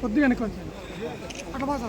కొద్దిగా వెనక్కి వచ్చాను అటు బాగా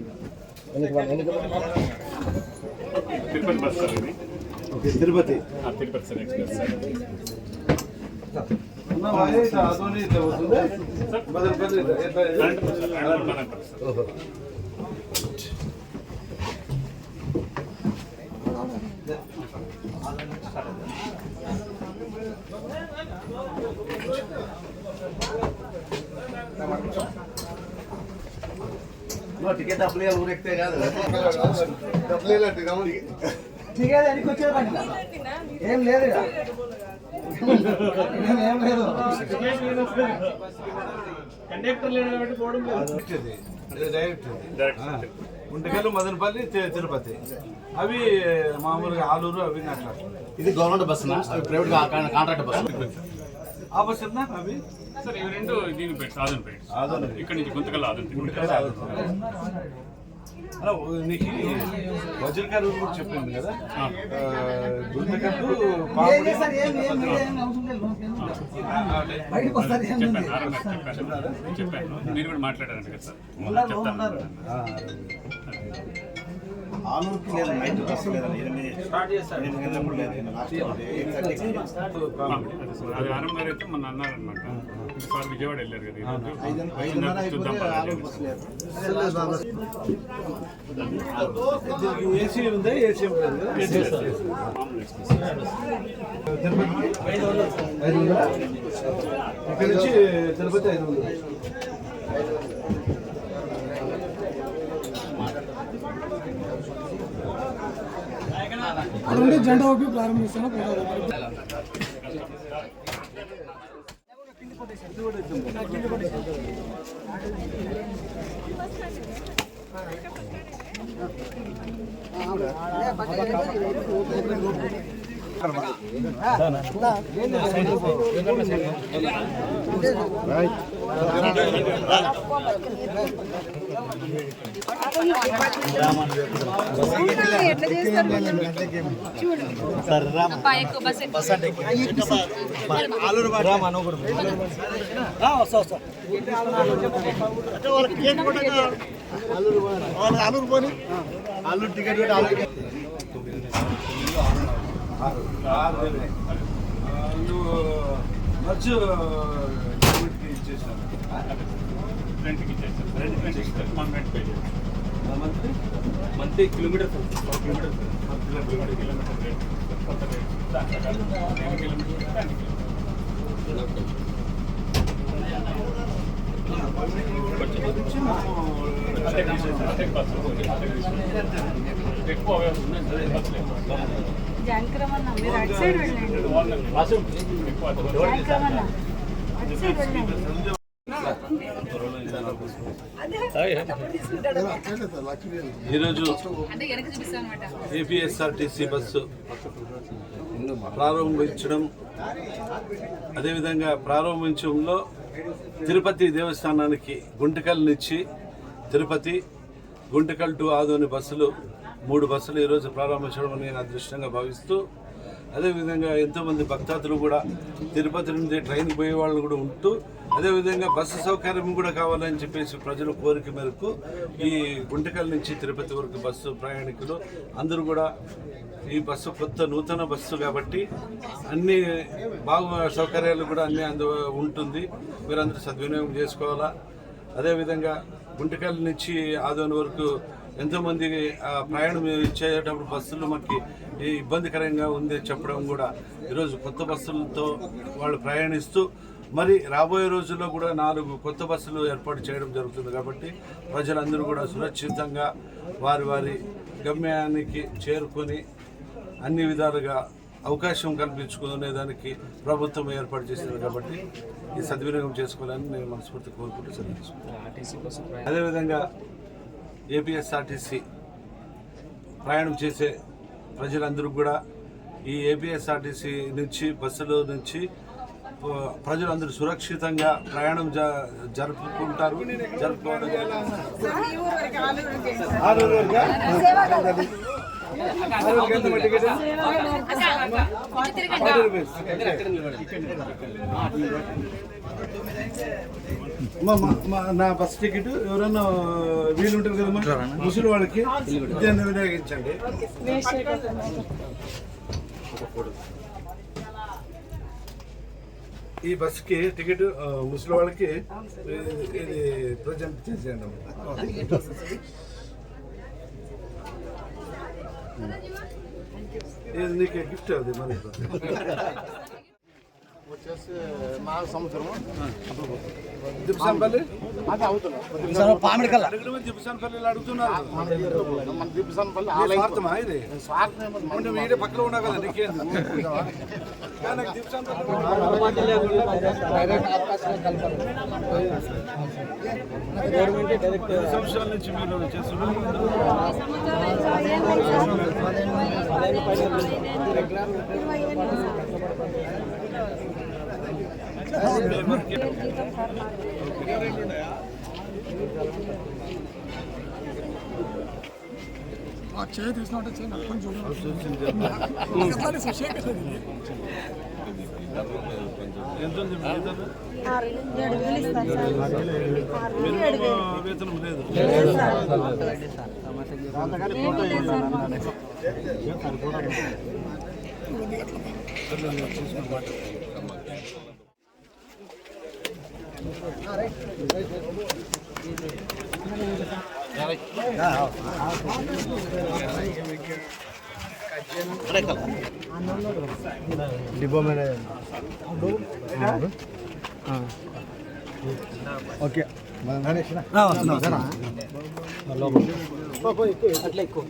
Tirupati. Bus sir ఇది తిరుపతి. ఆ, Tirupati sir express sir current bus sir current bus current bus sir ticket apply ఊరెక్తే కాదు. దిగేది వెనక్కి వచ్చేది బండి. ఏం లేదు. ఏం- లేదు. డైరెక్ట్ ఉంటకల్లు మదనపల్లి తిరుపతి. అవి మామూలుగా ఆలూరు అవి అట్లా. ఇది గవర్నమెంట్ బస్సునా అవి ప్రైవేట్ కాంట్రాక్ట్ బస్సు ఆ బస్ ఉందా అవి సార్ ఇవి రెండు దీని పెట్టి ఆదన్ ఆదోని. ఇక్కడ నుంచి గుంతకల్ ఆదన్ ఉంటకల్లు ఆలూరు అలా నీకు వజ్రకారు కూడా చెప్పింది కదా? ఏం పాపిడి బయటకు వస్తారు చెప్పాను మీరు కూడా మాట్లాడారంట కదా సార్. చెప్తాను. ఆలూరుకి లేదా నైట్ బస్సు లేదా గంటలప్పుడు లేదు లాస్ట్ అదే అయితే అన్నారనమాట సార్ విజయవాడ వెళ్ళారు కదా ఏసీ ఉందా? ఏసీ తిరుపతి ఐదు వందలా? ఇక్కడ నుంచి తిరుపతి ఐదు వందలు. అక్కడ జెండా ఊపి ప్రారంభిస్తాను పోతారు. అల్లూరు పోని అల్లూరు టికెట్ పెట్టి అల్లూరు నువ్వు ఖర్చు ఇచ్చేసాను రెంట్కి ఇచ్చేసారు రెంట్ పే చేయాలి monthly monthly kilometre kilometre kilometre kilometre rate కొత్త రేట్ దాని ప్రకారం ఎన్ని కిలోమీటర్ దాని ఎక్కువ ఉన్నాయి సార్ బస్సులు ఎక్కువ జానకరమన్న మీరు అటు సైడ్ వెళ్ళండి. ఎక్కువ జానకరమన్న అటు సైడ్ వెళ్ళండి. ఈరోజు ఏపీఎస్ఆర్టీసీ బస్సు ప్రారంభించడం అదేవిధంగా ప్రారంభించడంలో తిరుపతి దేవస్థానానికి గుంటకల్ నుంచి తిరుపతి గుంటకల్ టు ఆదోని బస్సులు మూడు బస్సులు ఈరోజు ప్రారంభించడం నేను అదృష్టంగా భావిస్తూ అదేవిధంగా ఎంతోమంది భక్తాదులు కూడా తిరుపతి నుండి ట్రైన్కి పోయే వాళ్ళు కూడా ఉంటూ అదేవిధంగా బస్సు సౌకర్యం కూడా కావాలని చెప్పేసి ప్రజల కోరిక మేరకు ఈ గుంటకల్ నుంచి తిరుపతి వరకు బస్సు ప్రయాణికులు అందరూ కూడా ఈ బస్సు కొత్త నూతన బస్సు కాబట్టి అన్ని బాగు సౌకర్యాలు కూడా అన్నీ అందు ఉంటుంది. మీరందరూ సద్వినియోగం చేసుకోవాలా? అదేవిధంగా గుంటకల్ నుంచి ఆదోని వరకు ఎంతోమంది ప్రయాణం చేసేటప్పుడు బస్సులు మనకి ఇబ్బందికరంగా ఉంది చెప్పడం కూడా. ఈరోజు కొత్త బస్సులతో వాళ్ళు ప్రయాణిస్తూ మరి రాబోయే రోజుల్లో కూడా నాలుగు కొత్త బస్సులు ఏర్పాటు చేయడం జరుగుతుంది కాబట్టి ప్రజలందరూ కూడా సురక్షితంగా వారి వారి గమ్యానికి చేరుకొని అన్ని విధాలుగా అవకాశం కల్పించుకునే దానికి ప్రభుత్వం ఏర్పాటు చేసింది కాబట్టి ఈ సద్వినియోగం చేసుకోవాలని నేను మనస్ఫూర్తి కోరుకుంటూ అదేవిధంగా ఏపీఎస్ఆర్టీసీ ప్రయాణం చేసే ప్రజలందరూ కూడా ఈ ఏపీఎస్ఆర్టీసీ నుంచి బస్సులో నుంచి ప్రజలందరూ సురక్షితంగా ప్రయాణం జ జరుపుకుంటారు. జరుపుకోవడం నా బస్ టికెట్ ఎవరన్నా వీలు ఉంటుంది కదమ్మా ముసలి వాళ్ళకి దీన్ని వినియోగించండి. ఈ బస్కి టికెట్ ముసలి వాళ్ళకి ఇది- ఇది ప్రజెంట్ చేసేయండి అమ్మా. ఇది నీకు గిఫ్ట్ అడగడమే దిప్సాంపల్లిలో అడుగుతున్నారు మన దిబ్బసనపల్లి స్వార్థమా ఇది స్వార్థం మీరే పక్కన ఉన్నావు కదా నాకు సంవత్సరాల నుంచి మీరు చేస్తున్నారు చేయి తీసినట్టు చేయి నడుకొని వేతనం? లేదు డిపో మేనేజర్ మాకు. ఓకే అట్లా ఎక్కువ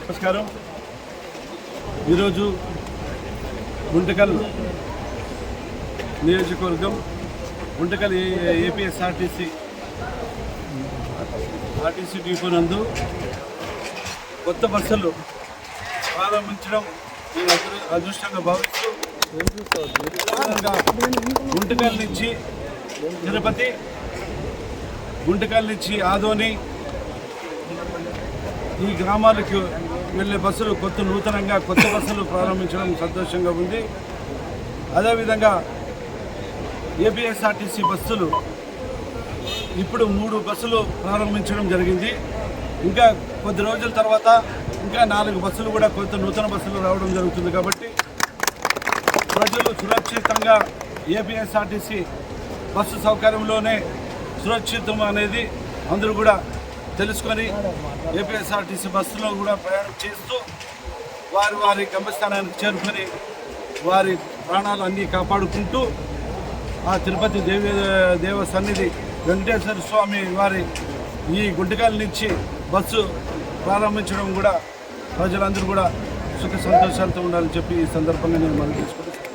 నమస్కారం. ఈరోజు గుంటకల్ నియోజకవర్గం గుంటకల్ ఏపీఎస్ఆర్టీసీ ఆర్టీసీ డిపో నందు కొత్త బస్సులు ప్రారంభించడం నేను అదృ- అదృష్టంగా భావిస్తూ గుంటకల్ నుంచి తిరుపతి గుంటకల్ నుంచి ఆదోని ఈ గ్రామాలకు వెళ్ళే బస్సులు కొత్త నూతనంగా కొత్త బస్సులు ప్రారంభించడం సంతోషంగా ఉంది. అదేవిధంగా ఏపీఎస్ఆర్టీసీ బస్సులు ఇప్పుడు మూడు బస్సులు ప్రారంభించడం జరిగింది. ఇంకా కొద్ది రోజుల తర్వాత ఇంకా నాలుగు బస్సులు కూడా కొత్త నూతన బస్సులు రావడం జరుగుతుంది కాబట్టి ప్రజలు సురక్షితంగా ఏపీఎస్ఆర్టీసీ బస్సు సౌకర్యంలోనే సురక్షితం అనేది అందరూ కూడా తెలుసుకొని ఏపీఎస్ఆర్టీసీ బస్సులో కూడా ప్రయాణం చేస్తూ వారి వారి గమ్యస్థానానికి చేరుకొని వారి ప్రాణాలు అన్నీ కాపాడుకుంటూ ఆ తిరుపతి దేవి దేవ సన్నిధి వెంకటేశ్వర స్వామి వారి ఈ గుంటకాల నుంచి బస్సు ప్రారంభించడం కూడా ప్రజలందరూ కూడా సుఖ సంతోషాలతో ఉండాలని చెప్పి ఈ సందర్భంగా నేను మనం తీసుకుంటాను